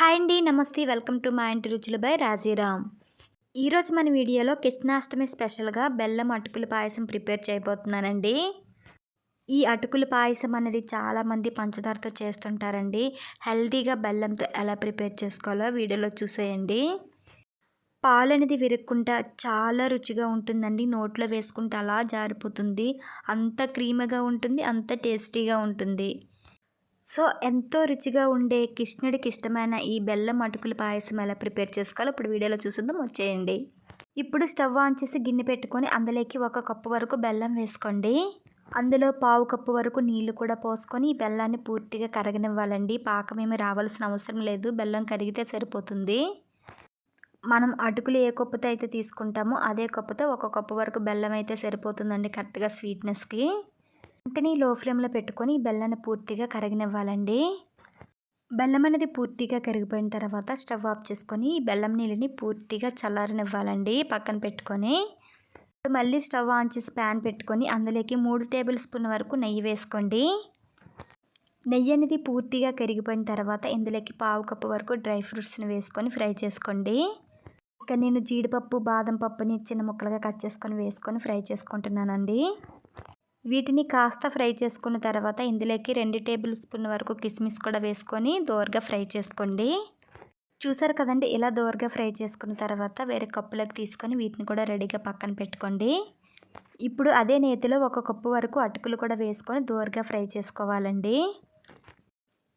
Hi అండి నమస్తే welcome to మా ఇంటి రుచులు బై రాజీరామ్. ఈరోజు మన వీడియోలో కృష్ణాష్టమి స్పెషల్గా బెల్లం అటుకుల పాయసం ప్రిపేర్ చేయబోతున్నానండి. ఈ అటుకుల పాయసం అనేది చాలామంది పంచదారతో చేస్తుంటారండి. హెల్తీగా బెల్లంతో ఎలా ప్రిపేర్ చేసుకోవాలో వీడియోలో చూసేయండి. పాలు అనేది విరుక్కుంటా చాలా రుచిగా ఉంటుందండి. నోట్లో వేసుకుంటే అలా జారిపోతుంది. అంత క్రీమీగా ఉంటుంది అంత టేస్టీగా ఉంటుంది. సో ఎంతో రుచిగా ఉండే కృష్ణుడికి ఇష్టమైన ఈ బెల్లం అటుకుల పాయసం ఎలా ప్రిపేర్ చేసుకోవాలో ఇప్పుడు వీడియోలో చూసిందాం వచ్చేయండి. ఇప్పుడు స్టవ్ ఆన్ చేసి గిన్నె పెట్టుకొని అందులోకి ఒక కప్పు వరకు బెల్లం వేసుకోండి. అందులో పావు కప్పు వరకు నీళ్ళు కూడా పోసుకొని ఈ బెల్లాన్ని పూర్తిగా కరగనివ్వాలండి. పాకం ఏమి రావాల్సిన అవసరం లేదు. బెల్లం కరిగితే సరిపోతుంది. మనం అటుకులు ఏ కప్పుతో అయితే తీసుకుంటామో అదే కప్పుతో ఒక కప్పు వరకు బెల్లం అయితే సరిపోతుందండి కరెక్ట్గా స్వీట్నెస్కి. వెంటనే లో ఫ్లేమ్లో పెట్టుకొని బెల్లాన్ని పూర్తిగా కరగనివ్వాలండి. బెల్లం అనేది పూర్తిగా కరిగిపోయిన తర్వాత స్టవ్ ఆఫ్ చేసుకొని బెల్లం నీళ్ళని పూర్తిగా చల్లారనివ్వాలండి పక్కన పెట్టుకొని. మళ్ళీ స్టవ్ ఆన్ చేసి ప్యాన్ పెట్టుకొని అందులోకి మూడు టేబుల్ స్పూన్ వరకు నెయ్యి వేసుకోండి. నెయ్యి అనేది పూర్తిగా కరిగిపోయిన తర్వాత ఇందులోకి పావు కప్పు వరకు డ్రై ఫ్రూట్స్ని వేసుకొని ఫ్రై చేసుకోండి. ఇక నేను జీడిపప్పు బాదం పప్పుని చిన్న ముక్కలుగా కట్ చేసుకొని వేసుకొని ఫ్రై చేసుకుంటున్నానండి. వీటిని కాస్త ఫ్రై చేసుకున్న తర్వాత ఇందులోకి రెండు టేబుల్ స్పూన్ వరకు కిస్మిస్ కూడా వేసుకొని దోరగా ఫ్రై చేసుకోండి. చూసారు కదండి? ఇలా దోరగా ఫ్రై చేసుకున్న తర్వాత వేరే కప్పులోకి తీసుకొని వీటిని కూడా రెడీగా పక్కన పెట్టుకోండి. ఇప్పుడు అదే నేతిలో ఒక కప్పు వరకు అటుకులు కూడా వేసుకొని దోరగా ఫ్రై చేసుకోవాలండి.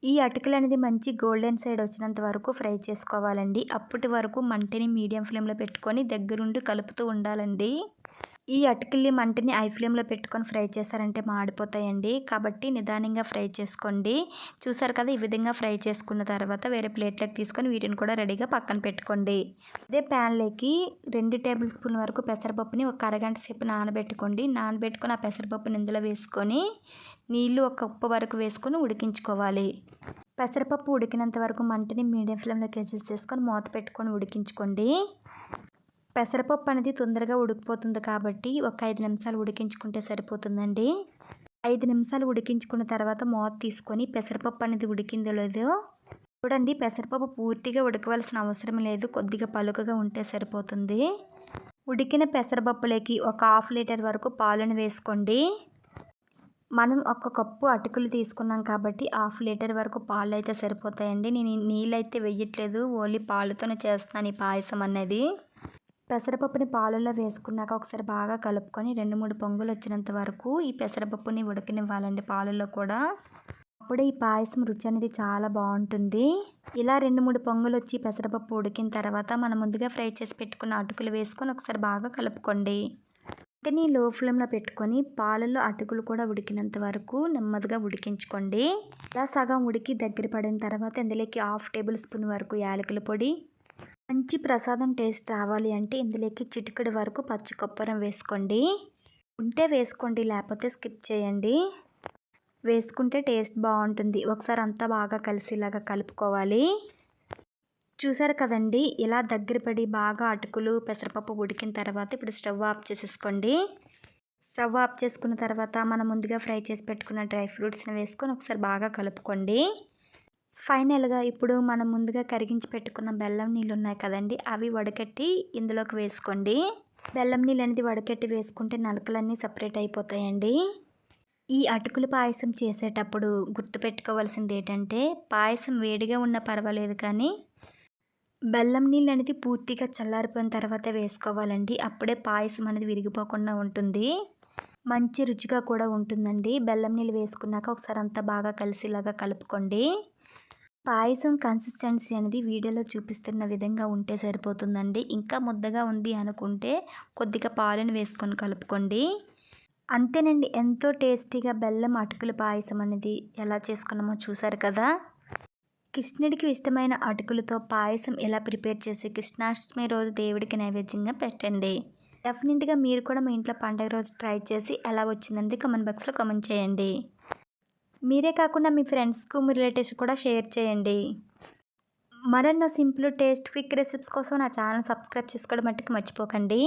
ఈ అటుకులు అనేది మంచి గోల్డెన్ సైడ్ వచ్చినంత వరకు ఫ్రై చేసుకోవాలండి. అప్పటి వరకు మంటని మీడియం ఫ్లేమ్లో పెట్టుకొని దగ్గరుండి కలుపుతూ ఉండాలండి. ఈ అటుకిల్లి మంటని ఐ ఫ్లేమ్లో పెట్టుకొని ఫ్రై చేశారంటే మాడిపోతాయండి. కాబట్టి నిదానంగా ఫ్రై చేసుకోండి. చూసారు కదా ఈ విధంగా ఫ్రై చేసుకున్న తర్వాత వేరే ప్లేట్లోకి తీసుకొని వీటిని కూడా రెడీగా పక్కన పెట్టుకోండి. అదే ప్యాన్లోకి రెండు టేబుల్ స్పూన్ వరకు పెసరపప్పుని ఒక అరగంట సేపు నానబెట్టుకోండి. నానబెట్టుకొని ఆ పెసరపప్పుని ఇందులో వేసుకొని నీళ్ళు ఒక ఉప్పు వరకు వేసుకొని ఉడికించుకోవాలి. పెసరపప్పు ఉడికినంత వరకు మంటని మీడియం ఫ్లేమ్లోకి అడ్జస్ట్ చేసుకొని మూత పెట్టుకొని ఉడికించుకోండి. పెసరపప్పు అనేది తొందరగా ఉడికిపోతుంది కాబట్టి ఒక ఐదు నిమిషాలు ఉడికించుకుంటే సరిపోతుందండి. ఐదు నిమిషాలు ఉడికించుకున్న తర్వాత మూత తీసుకొని పెసరపప్పు అనేది ఉడికిందో లేదో చూడండి పెసరపప్పు పూర్తిగా ఉడకవలసిన అవసరం లేదు. కొద్దిగా పలుకగా ఉంటే సరిపోతుంది. ఉడికిన పెసరపప్పులోకి ఒక హాఫ్ లీటర్ వరకు పాలను వేసుకోండి. మనం ఒక కప్పు అటుకులు తీసుకున్నాం కాబట్టి హాఫ్ లీటర్ వరకు పాలు అయితే సరిపోతాయండి. నేను నీళ్ళు అయితే వేయట్లేదు. ఓన్లీ పాలతోనే చేస్తున్నాను ఈ పాయసం అనేది. పెసరపప్పుని పాలల్లో వేసుకున్నాక ఒకసారి బాగా కలుపుకొని రెండు మూడు పొంగులు వచ్చినంత వరకు ఈ పెసరపప్పుని ఉడకనివ్వాలండి పాలల్లో కూడా. అప్పుడే ఈ పాయసం రుచి అనేది చాలా బాగుంటుంది. ఇలా రెండు మూడు పొంగులు వచ్చి పెసరపప్పు ఉడికిన తర్వాత మనం ముందుగా ఫ్రై చేసి పెట్టుకున్న అటుకులు వేసుకొని ఒకసారి బాగా కలుపుకోండి. వెంటనే లో ఫ్లేమ్లో పెట్టుకొని పాలలో అటుకులు కూడా ఉడికినంత వరకు నెమ్మదిగా ఉడికించుకోండి. ఇలా సగం ఉడికి దగ్గర పడిన తర్వాత ఇందులోకి హాఫ్ టేబుల్ స్పూన్ వరకు యాలకుల పొడి మంచి ప్రసాదం టేస్ట్ రావాలి అంటే ఇందులోకి చిటికెడు వరకు పచ్చి కొబ్బరం వేసుకోండి. ఉంటే వేసుకోండి లేకపోతే స్కిప్ చేయండి. వేసుకుంటే టేస్ట్ బాగుంటుంది. ఒకసారి అంతా బాగా కలిసేలాగా కలుపుకోవాలి. చూసారు కదండి ఇలా దగ్గర పడి బాగా అటుకులు పెసరపప్పు ఉడికిన తర్వాత ఇప్పుడు స్టవ్ ఆఫ్ చేసేసుకోండి. స్టవ్ ఆఫ్ చేసుకున్న తర్వాత మనం ముందుగా ఫ్రై చేసి పెట్టుకున్న డ్రై ఫ్రూట్స్ని వేసుకొని ఒకసారి బాగా కలుపుకోండి. ఫైనల్గా ఇప్పుడు మనం ముందుగా కరిగించి పెట్టుకున్న బెల్లం నీళ్ళు ఉన్నాయి కదండి అవి వడకట్టి ఇందులోకి వేసుకోండి. బెల్లం నీళ్ళు అనేది వడకట్టి వేసుకుంటే నలకలన్నీ సపరేట్ అయిపోతాయండి. ఈ అటుకులు పాయసం చేసేటప్పుడు గుర్తుపెట్టుకోవాల్సింది ఏంటంటే పాయసం వేడిగా ఉన్న పర్వాలేదు కానీ బెల్లం నీళ్ళు అనేది పూర్తిగా చల్లారిపోయిన తర్వాత వేసుకోవాలండి. అప్పుడే పాయసం అనేది విరిగిపోకుండా ఉంటుంది. మంచి రుచిగా కూడా ఉంటుందండి. బెల్లం నీళ్ళు వేసుకున్నాక ఒకసారి అంతా బాగా కలిసిలాగా కలుపుకోండి. పాయసం కన్సిస్టెన్సీ అనేది వీడియోలో చూపిస్తున్న విధంగా ఉంటే సరిపోతుందండి. ఇంకా ముద్దగా ఉంది అనుకుంటే కొద్దిగా పాలను వేసుకొని కలుపుకోండి. అంతేనండి ఎంతో టేస్టీగా బెల్లం అటుకుల పాయసం అనేది ఎలా చేసుకున్నామో చూసారు కదా? కృష్ణుడికి ఇష్టమైన అటుకులతో పాయసం ఎలా ప్రిపేర్ చేసి కృష్ణాష్టమి రోజు దేవుడికి నైవేద్యంగా పెట్టండి. డెఫినెట్గా మీరు కూడా మీ ఇంట్లో పండగ రోజు ట్రై చేసి ఎలా వచ్చిందండి కమెంట్ బాక్స్లో కామెంట్ చేయండి. మీరే కాకుండా మీ ఫ్రెండ్స్కు మీ రిలేటివ్స్ కూడా షేర్ చేయండి. మరెన్నో సింపుల్ టేస్ట్ క్విక్ రెసిపీస్ కోసం నా ఛానల్ సబ్స్క్రైబ్ చేసుకోవడం మట్టుకు మర్చిపోకండి.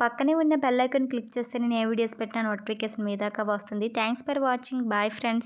పక్కనే ఉన్న బెల్ ఐకాన్ క్లిక్ చేస్తే నేను ఏ వీడియోస్ పెట్టినా నోటిఫికేషన్ మీ దాకా వస్తుంది. Thanks for watching. Bye friends.